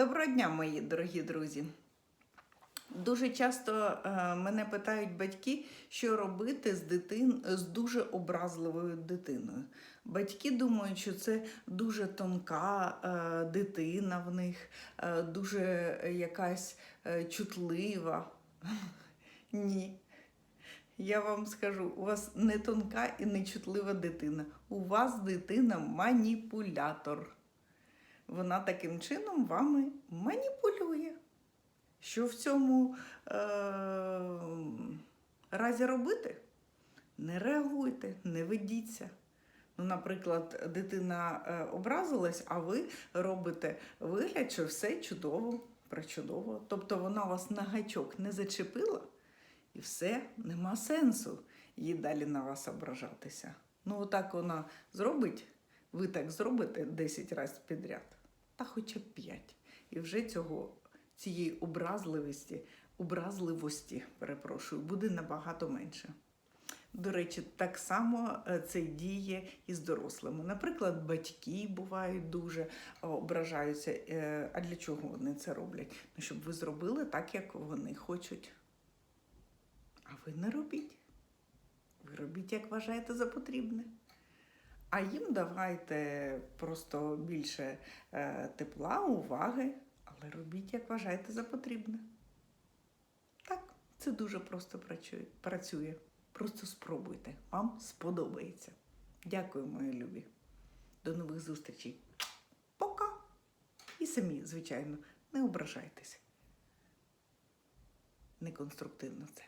Доброго дня, мої дорогі друзі. Дуже часто е, мене питають батьки, що робити з дитин з дуже образливою дитиною. Батьки думають, що це дуже тонка е, дитина в них, е, дуже якась чутлива. Ні. Я вам скажу, у вас не тонка і не чутлива дитина. У вас дитина маніпулятор. Вона таким чином вами маніпулює. Що в цьому е- разі робити? Не реагуйте, не ведіться. Ну, наприклад, дитина е, образилась, а ви робите вигляд, що все чудово, причудово. Тобто вона вас на гачок не зачепила, і все, нема сенсу їй далі на вас ображатися. Ну, отак вона зробить, ви так зробите 10 разів підряд, та хоча б 5. І вже цього, цієї образливості, образливості, перепрошую, буде набагато менше. До речі, так само е, це діє і з дорослими. Наприклад, батьки бувають дуже е, ображаються. Е, А для чого вони це роблять? Ну, щоб ви зробили так, як вони хочуть. А ви не робіть. Ви робіть, як вважаєте за потрібне. А їм давайте просто більше е, тепла, уваги, але робіть, як вважаєте за потрібне. Так, це дуже просто працює. Просто спробуйте, вам сподобається. Дякую, мої любі. До нових зустрічей. Пока! І самі, звичайно, не ображайтеся. Неконструктивно це.